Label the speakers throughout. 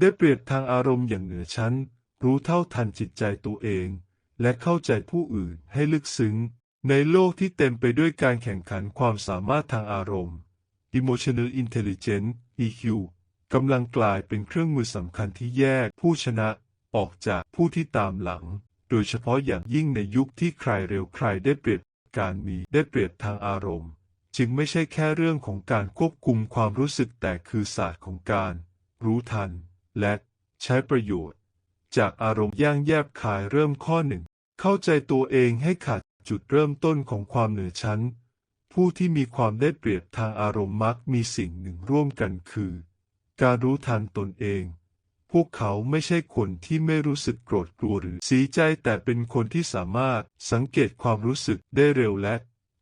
Speaker 1: ได้เปรียบทางอารมณ์อย่างเหนือชั้น รู้เท่าทันจิตใจตัวเอง และเข้าใจผู้อื่นให้ลึกซึ้ง ในโลกที่เต็มไปด้วยการแข่งขันความสามารถทางอารมณ์ Emotional Intelligence EQ กำลังกลายเป็นเครื่องมือสำคัญที่แยกผู้ชนะออกจากผู้ที่ตามหลัง โดยเฉพาะอย่างยิ่งในยุคที่ใครเร็วใครได้เปรียบการมีได้เปรียบทางอารมณ์ จึงไม่ใช่แค่เรื่องของการควบคุมความรู้สึกแต่คือศาสตร์ของการ รู้ทัน และใช้ประโยชน์ จากอารมณ์ย่างแยบคายเริ่มข้อหนึ่ง เข้าใจตัวเองให้ขาดจุดเริ่มต้นของความเหนือชั้น ผู้ที่มีความได้เปรียบทางอารมณ์มักมีสิ่งหนึ่งร่วมกันคือ การรู้ทันตนเอง พวกเขาไม่ใช่คนที่ไม่รู้สึกโกรธกลัวหรือเสียใจแต่เป็นคนที่สามารถสังเกตความรู้สึกได้เร็วและ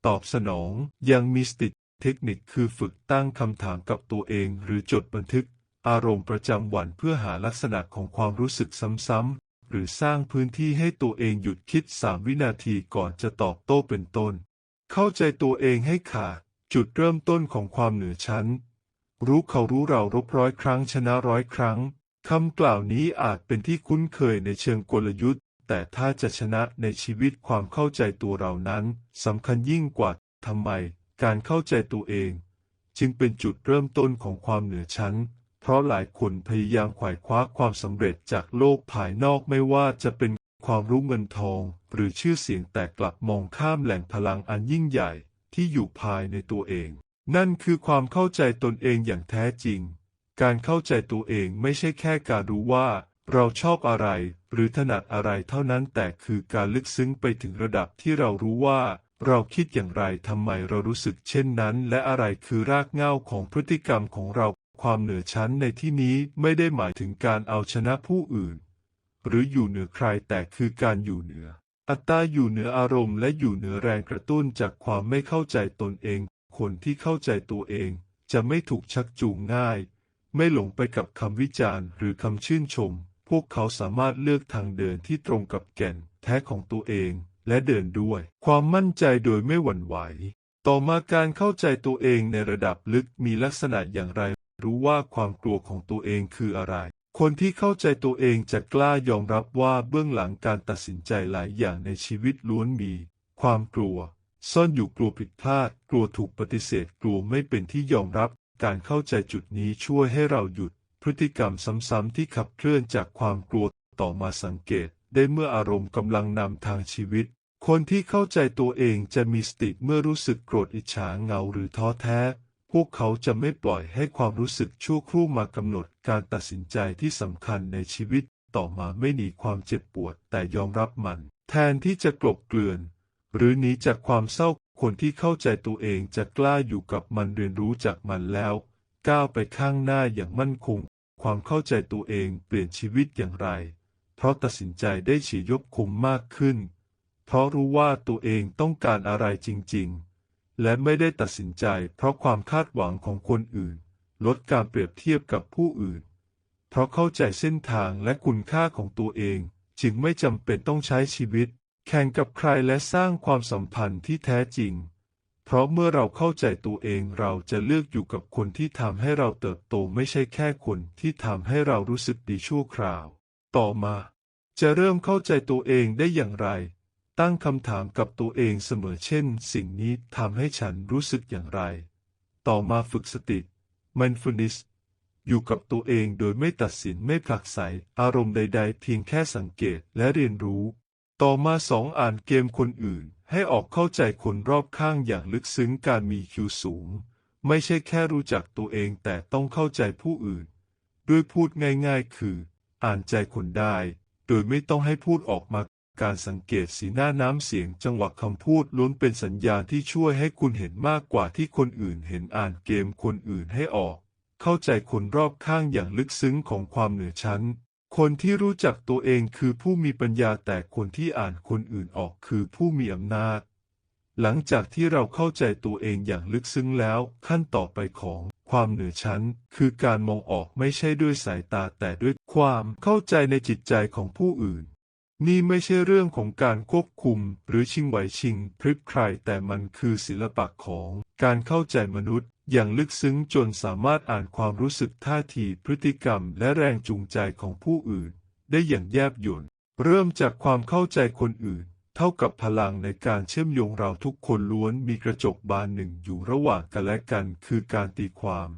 Speaker 1: ตอบสนองยังมีสติเทคนิคคือฝึกตั้งคำถามกับตัวเองหรือจดบันทึก อารมณ์ประจำวันเพื่อหาลักษณะของความรู้สึกซ้ำๆ หรือสร้างพื้นที่ให้ตัวเองหยุดคิดสามวินาทีก่อนจะตอบโต้เป็นต้น เข้าใจตัวเองให้ขาดจุดเริ่มต้นของความเหนือชั้น รู้เขารู้เรารบร้อยครั้งชนะร้อยครั้งคำกล่าวนี้อาจเป็นที่คุ้นเคยในเชิงกลยุทธ์ แต่ถ้าจะชนะในชีวิตความเข้าใจตัวเรานั้นสำคัญยิ่งกว่าทำไม การเข้าใจตัวเอง จึงเป็นจุดเริ่มต้นของความเหนือชั้น เพราะหลายคนพยายามขวายคว้าความสำเร็จจากโลกภายนอกไม่ว่าจะเป็นความรู้เงินทอง หรือชื่อเสียงแต่กลับมองข้ามแหล่งพลังอันยิ่งใหญ่ที่อยู่ภายในตัวเอง นั่นคือความเข้าใจตนเองอย่างแท้จริง การเข้าใจตัวเองไม่ใช่แค่การรู้ว่าเราชอบอะไร หรือถนัดอะไรเท่านั้นแต่คือการลึกซึ้งไปถึงระดับที่เรารู้ว่า เราคิดอย่างไรทำไมเรารู้สึกเช่นนั้น และอะไรคือรากเหง้าของพฤติกรรมของเรา ความเหนือชั้นในที่นี้ไม่ได้หมายถึงการเอาชนะผู้อื่น หรืออยู่เหนือใครแต่คือการอยู่เหนือ อัตตาอยู่เหนืออารมณ์และอยู่เหนือแรงกระตุ้นจากความไม่เข้าใจตนเอง คนที่เข้าใจตัวเอง จะไม่ถูกชักจูงง่าย ไม่หลงไปกับคำวิจารณ์ หรือคำชื่นชม พวกเขาสามารถเลือกทางเดินที่ตรงกับแก่น แท้ของตัวเอง และเดินด้วย ความมั่นใจโดยไม่หวั่นไหวต่อมาการเข้าใจตัวเองในระดับลึกมีลักษณะอย่างไร รู้ว่าความกลัวของตัวเองคืออะไร คนที่เข้าใจตัวเองจะกล้ายอมรับว่าเบื้องหลังการตัดสินใจหลายอย่างในชีวิตล้วนมี ความกลัว ซ่อนอยู่กลัวผิดพลาด กลัวถูกปฏิเสธ กลัวไม่เป็นที่ยอมรับ การเข้าใจจุดนี้ช่วยให้เราหยุด พฤติกรรมซ้ำๆที่ขับเคลื่อนจากความกลัวต่อมาสังเกต ได้เมื่ออารมณ์กำลังนำทางชีวิตคนที่เข้าใจตัวเองจะมีสติเมื่อรู้สึกโกรธอิจฉาเหงาหรือท้อแท้ พวกเขาจะไม่ปล่อยให้ความรู้สึกชั่วครู่มากำหนดการตัดสินใจที่สำคัญในชีวิตต่อมาไม่หนีความเจ็บปวดแต่ยอมรับมัน แทนที่จะกลบเกลื่อน หรือหนีจากความเศร้าคนที่เข้าใจตัวเองจะกล้าอยู่กับมันเรียนรู้จากมันแล้ว ก้าวไปข้างหน้าอย่างมั่นคง ความเข้าใจตัวเองเปลี่ยนชีวิตอย่างไร เพราะตัดสินใจได้ฉียบคมมากขึ้น เพราะรู้ว่าตัวเองต้องการอะไรจริง ๆ และไม่ได้ตัดสินใจเพราะความคาดหวังของคนอื่น ลดการเปรียบเทียบกับผู้อื่น เพราะเข้าใจเส้นทางและคุณค่าของตัวเอง จึงไม่จำเป็นต้องใช้ชีวิต แข่งกับใครและสร้างความสัมพันธ์ที่แท้จริง เพราะเมื่อเราเข้าใจตัวเองเราจะเลือกอยู่กับคนที่ทำให้เราเติบโตไม่ใช่แค่คนที่ทำให้เรารู้สึกดีชั่วคราว ต่อมา จะเริ่มเข้าใจตัวเองได้อย่างไร ตั้งคำถามกับตัวเองเสมอเช่น สิ่งนี้ทำให้ฉันรู้สึกอย่างไร ต่อมาฝึกสติ mindfulness อยู่กับตัวเองโดยไม่ตัดสินไม่ผลักไสอารมณ์ใด ๆ เพียงแค่สังเกตและเรียนรู้ ต่อมาสองอ่านเกมคนอื่น ให้ออกเข้าใจคนรอบข้างอย่างลึกซึ้งการมีคิวสูง ไม่ใช่แค่รู้จักตัวเองแต่ต้องเข้าใจผู้อื่น ด้วยพูดง่ายๆ คือ อ่านใจคนได้ โดยไม่ต้องให้พูดออกมา การสังเกตสีหน้าน้ำเสียงจังหวะคำพูดล้วนเป็นสัญญาณที่ช่วยให้คุณเห็นมากกว่าที่คนอื่นเห็นอ่านเกมคนอื่นให้ออก เข้าใจคนรอบข้างอย่างลึกซึ้งของความเหนือชั้น คนที่รู้จักตัวเองคือผู้มีปัญญาแต่คนที่อ่านคนอื่นออกคือผู้มีอำนาจ หลังจากที่เราเข้าใจตัวเองอย่างลึกซึ้งแล้ว ขั้นต่อไปของความเหนือชั้นคือการมองออกไม่ใช่ด้วยสายตาแต่ด้วยความเข้าใจในจิตใจของผู้อื่น นี่ไม่ใช่เรื่องของการควบคุมหรือชิงไหวชิงพริบใครแต่มันคือศิลปะของการเข้าใจมนุษย์ อย่างลึกซึ้งจนสามารถอ่านความรู้สึกท่าทีพฤติกรรม และแรงจูงใจของผู้อื่น ได้อย่างแยบยลเริ่มจากความเข้าใจคนอื่น เท่ากับพลังในการเชื่อมโยงเราทุกคนล้วนมีกระจกบานหนึ่งอยู่ระหว่างกันและกัน คือการตีความ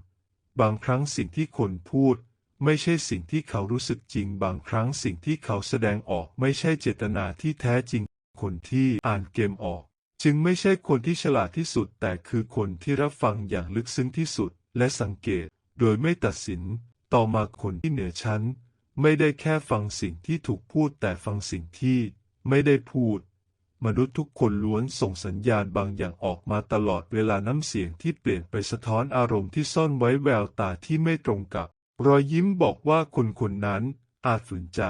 Speaker 1: บางครั้งสิ่งที่คนพูด ไม่ใช่สิ่งที่เขารู้สึกจริงบางครั้งสิ่งที่เขาแสดงออกไม่ใช่เจตนาที่แท้จริง คนที่อ่านเกมออก จึงไม่ใช่คนที่ฉลาดที่สุด แต่คือคนที่รับฟังอย่างลึกซึ้งที่สุด และสังเกต โดยไม่ตัดสิน ต่อมาคนที่เหนือชั้น ไม่ได้แค่ฟังสิ่งที่ถูกพูดแต่ฟังสิ่งที่ ไม่ได้พูด มนุษย์ทุกคนล้วนส่งสัญญาณบางอย่างออกมาตลอดเวลาน้ำเสียงที่เปลี่ยนไปสะท้อนอารมณ์ที่ซ่อนไว้แววตาที่ไม่ตรงกับ รอยยิ้มบอกว่าคนคนนั้นอาจฝืนใจ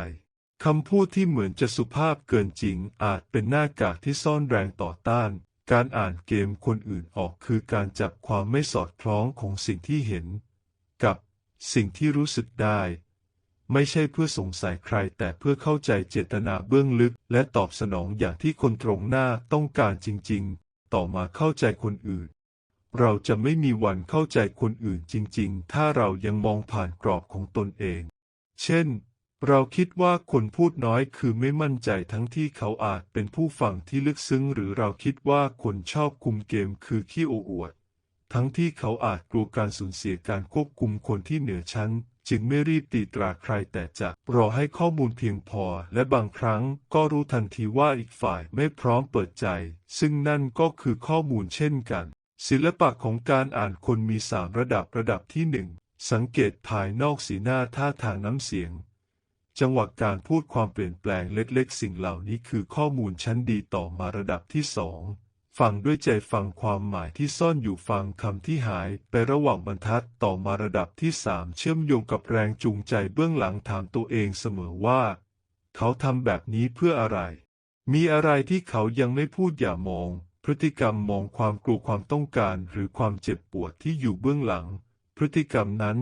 Speaker 1: คำพูดที่เหมือนจะสุภาพเกินจริงอาจเป็นหน้ากากที่ซ่อนแรงต่อต้าน การอ่านเกมคนอื่นออกคือการจับความไม่สอดคล้องของสิ่งที่เห็น กับสิ่งที่รู้สึกได้ ไม่ใช่เพื่อสงสัยใครแต่เพื่อเข้าใจเจตนาเบื้องลึก และตอบสนองอย่างที่คนตรงหน้าต้องการจริง ๆ ต่อมาเข้าใจคนอื่น เราจะไม่มีวันเข้าใจคนอื่นจริง ๆ ถ้าเรายังมองผ่านกรอบของตนเอง เช่น เราคิดว่าคนพูดน้อยคือไม่มั่นใจทั้งที่เขาอาจเป็นผู้ฟังที่ลึกซึ้ง หรือเราคิดว่าคนชอบคุมเกมคือขี้โอ้อวด ทั้งที่เขาอาจกลัวการสูญเสียการควบคุมคนที่เหนือชั้น จึงไม่รีบตีตราใครแต่จะรอให้ข้อมูลเพียงพอ และบางครั้งก็รู้ทันทีว่าอีกฝ่ายไม่พร้อมเปิดใจ ซึ่งนั่นก็คือข้อมูลเช่นกัน ศิลปะของการอ่านคนมีสามระดับระดับที่หนึ่งสังเกตภายนอกสีหน้าท่าทางน้ำเสียง จังหวะการพูดความเปลี่ยนแปลงเล็กๆ สิ่งเหล่านี้คือข้อมูลชั้นดีต่อมาระดับที่สองฟังด้วยใจฟังความหมายที่ซ่อนอยู่ฟังคำที่หายไประหว่างบรรทัดต่อมาระดับที่สามเชื่อมโยงกับแรงจูงใจเบื้องหลังถามตัวเองเสมอว่า เขาทำแบบนี้เพื่ออะไร มีอะไรที่เขายังไม่พูดอย่ามอง พฤติกรรมมองความกลัวความต้องการหรือความเจ็บปวดที่อยู่เบื้องหลัง พฤติกรรมนั้น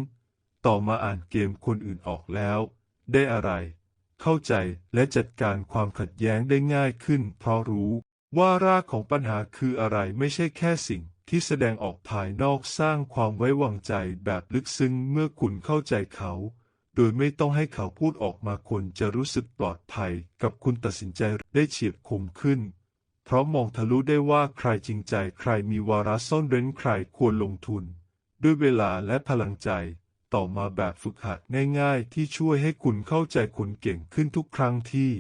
Speaker 1: ต่อมาอ่านเกมคนอื่นออกแล้ว ได้อะไร เข้าใจและจัดการความขัดแย้งได้ง่ายขึ้น เพราะรู้ว่ารากของปัญหาคืออะไรไม่ใช่แค่สิ่งที่แสดงออกภายนอกสร้างความไว้วางใจแบบลึกซึ้งเมื่อคุณเข้าใจเขา โดยไม่ต้องให้เขาพูดออกมาคนจะรู้สึกปลอดภัยกับคุณตัดสินใจได้เฉียบคมขึ้น เพราะมองทะลุได้ว่าใครจริงใจใครมีวาระซ่อนเร้นใครควรลงทุน ด้วยเวลาและพลังใจ ต่อมาแบบฝึกหัดง่ายๆ ที่ช่วยให้คุณเข้าใจคนเก่งขึ้นทุกครั้งที่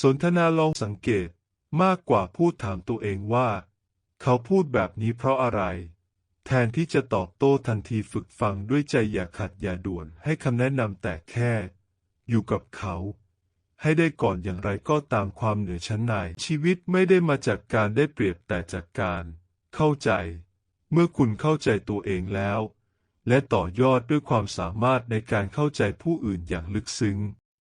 Speaker 1: สนทนาลองสังเกตมากกว่าพูดถามตัวเองว่า เขาพูดแบบนี้เพราะอะไร แทนที่จะตอบโต้ทันทีฝึกฟังด้วยใจอย่าขัดอย่าด่วนให้คำแนะนำแต่แค่ อยู่กับเขา ให้ได้ก่อนอย่างไรก็ตามความเหนือชั้นในชีวิตไม่ได้มาจากการได้เปรียบแต่จากการ เข้าใจ เมื่อคุณเข้าใจตัวเองแล้ว และต่อยอดด้วยความสามารถในการเข้าใจผู้อื่นอย่างลึกซึ้ง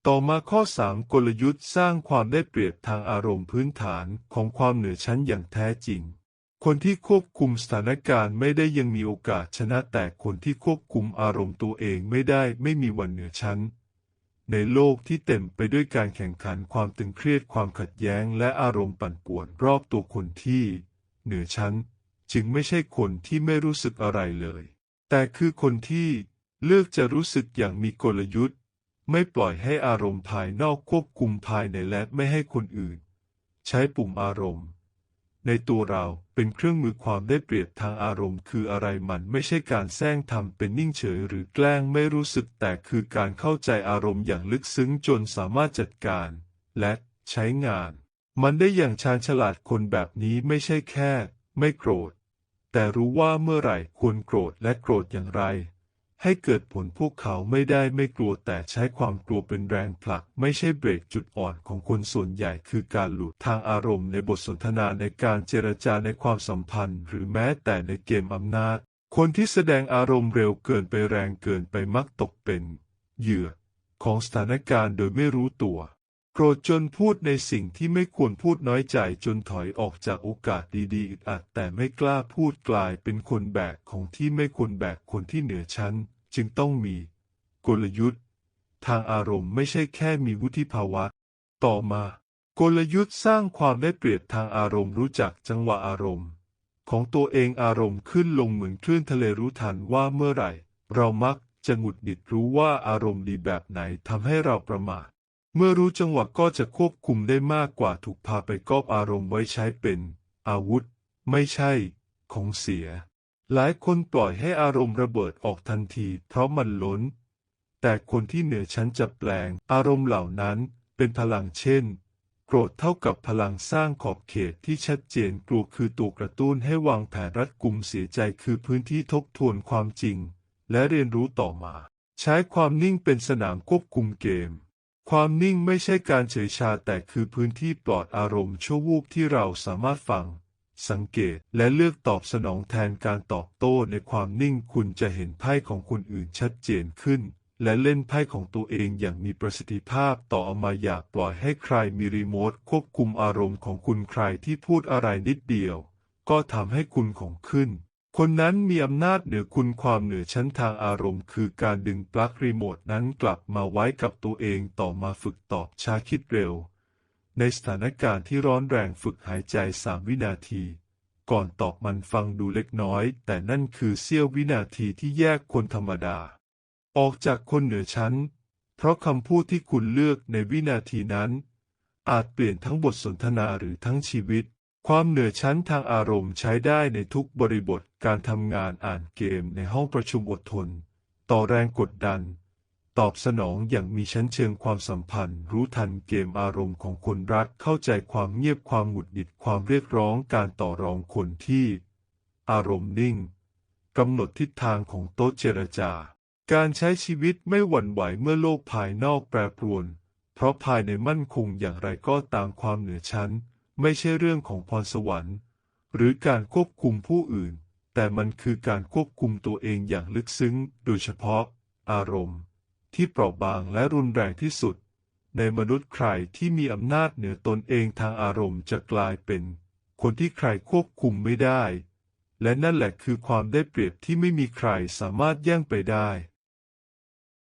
Speaker 1: ต่อมาข้อ 3 กลยุทธ์สร้างความได้เปรียบทางอารมณ์พื้นฐานของความเหนือชั้นอย่างแท้จริงคนที่ควบคุมสถานการณ์ไม่ได้ยังมีโอกาสชนะแต่คนที่ควบคุมอารมณ์ตัวเองไม่ได้ไม่มีวันเหนือชั้น ในโลกที่เต็มไปด้วยการแข่งขันความตึงเครียดความขัดแย้งและอารมณ์ปั่นป่วนรอบตัวคนที่ เหนือชั้น จึงไม่ใช่คนที่ไม่รู้สึกอะไรเลย แต่คือคนที่เลือกจะรู้สึกอย่างมีกลยุทธ์ ไม่ปล่อยให้อารมณ์ภายนอกควบคุมภายในและไม่ให้คนอื่น ใช้ปุ่มอารมณ์ ในตัวเราเป็นเครื่องมือความได้เปรียบทางอารมณ์ คืออะไรมันไม่ใช่การแซงทำเป็นนิ่งเฉยหรือแกล้งไม่รู้สึกแต่คือการเข้าใจอารมณ์อย่างลึกซึ้งจนสามารถจัดการ และใช้งาน มันได้อย่างชาญฉลาดคนแบบนี้ไม่ใช่แค่ ไม่โกรธ แต่รู้ว่าเมื่อไหร่ควรโกรธและโกรธอย่างไร ให้เกิดผลพวกเขาไม่ได้ไม่กลัวแต่ใช้ความกลัวเป็นแรงผลัก ไม่ใช่เบรกจุดอ่อนของคนส่วนใหญ่คือการหลุดทางอารมณ์ในบทสนทนาในการเจรจาในความสัมพันธ์ หรือแม้แต่ในเกมอำนาจ คนที่แสดงอารมณ์เร็วเกินไปแรงเกินไปมักตกเป็น เหยื่อ ของสถานการณ์โดยไม่รู้ตัว โกรธจนพูดในสิ่งที่ไม่ควรพูดน้อยใจจนถอยออกจากโอกาสดีๆอัดแต่ไม่กล้าพูดกลายเป็นคนแบกของที่ไม่ควรแบกคนที่เหนือชั้น จึงต้องมี กลยุทธ์ ทางอารมณ์ไม่ใช่แค่มีวุฒิภาวะ ต่อมา กลยุทธ์สร้างความได้เปรียบทางอารมณ์รู้จักจังหวะอารมณ์ ของตัวเองอารมณ์ขึ้นลงเหมือนคลื่นทะเลรู้ทันว่าเมื่อไหร่ เรามักจะหงุดหงิดรู้ว่าอารมณ์ดีแบบไหนทำให้เราประมาท เมื่อรู้จังหวะก็จะควบคุมได้มากกว่าถูกพาไปกอบอารมณ์ไว้ใช้เป็น อาวุธ ไม่ใช่ ของเสีย หลายคนปล่อยให้อารมณ์ระเบิดออกทันทีเพราะมันล้น แต่คนที่เหนือชั้นจะแปลง อารมณ์เหล่านั้นเป็นพลังเช่น โกรธเท่ากับพลังสร้างขอบเขตที่ชัดเจนกลัวคือตัวกระตุ้นให้วางแผนรัดกุมเสียใจคือพื้นที่ทบทวนความจริง และเรียนรู้ต่อมา ใช้ความนิ่งเป็นสนามควบคุมเกม ความนิ่งไม่ใช่การเฉยชาแต่คือพื้นที่ปลอดอารมณ์ชั่ววูบที่เราสามารถฟัง สังเกตและเลือกตอบสนองแทนการตอบโต้ในความนิ่งคุณจะเห็นไพ่ของคนอื่นชัดเจนขึ้น และเล่นไพ่ของตัวเองอย่างมีประสิทธิภาพต่ออามาอย่าปล่อยให้ใครมีรีโมทควบคุมอารมณ์ของคุณใครที่พูดอะไรนิดเดียว ก็ทำให้คุณของขึ้น คนนั้นมีอำนาจเหนือคุณความเหนือชั้นทางอารมณ์ คือการดึงปลั๊กรีโมทนั้นกลับมาไว้กับตัวเองต่อมาฝึกตอบช้าคิดเร็ว ในสถานการณ์ที่ร้อนแรงฝึกหายใจสามวินาที ก่อนตอบมันฟังดูเล็กน้อย แต่นั่นคือเสี้ยววินาทีที่แยกคนธรรมดา ออกจากคนเหนือชั้น เพราะคำพูดที่คุณเลือกในวินาทีนั้น อาจเปลี่ยนทั้งบทสนทนาหรือทั้งชีวิต ความเหนือชั้นทางอารมณ์ใช้ได้ในทุกบริบท การทำงานอ่านเกมในห้องประชุมอดทน ต่อแรงกดดัน ตอบสนองอย่างมีชั้นเชิงความสัมพันธ์ รู้ทันเกมอารมณ์ของคนรักเข้าใจความเงียบความหงุดหงิดความเรียกร้องการต่อรองคนที่ อารมณ์นิ่งกำหนดทิศทางของโต๊ะเจรจา การใช้ชีวิตไม่หวั่นไหวเมื่อโลกภายนอกแปรปรวน เพราะภายในมั่นคงอย่างไรก็ตามความเหนือชั้น ไม่ใช่เรื่องของพรสวรรค์ หรือการควบคุมผู้อื่น แต่มันคือการควบคุมตัวเองอย่างลึกซึ้ง โดยเฉพาะ อารมณ์ ที่เปราะบางและรุนแรงที่สุด ในมนุษย์ใครที่มีอำนาจเหนือตนเองทางอารมณ์จะกลายเป็น คนที่ใครควบคุมไม่ได้ และนั่นแหละคือความได้เปรียบที่ไม่มีใครสามารถแย่งไปได้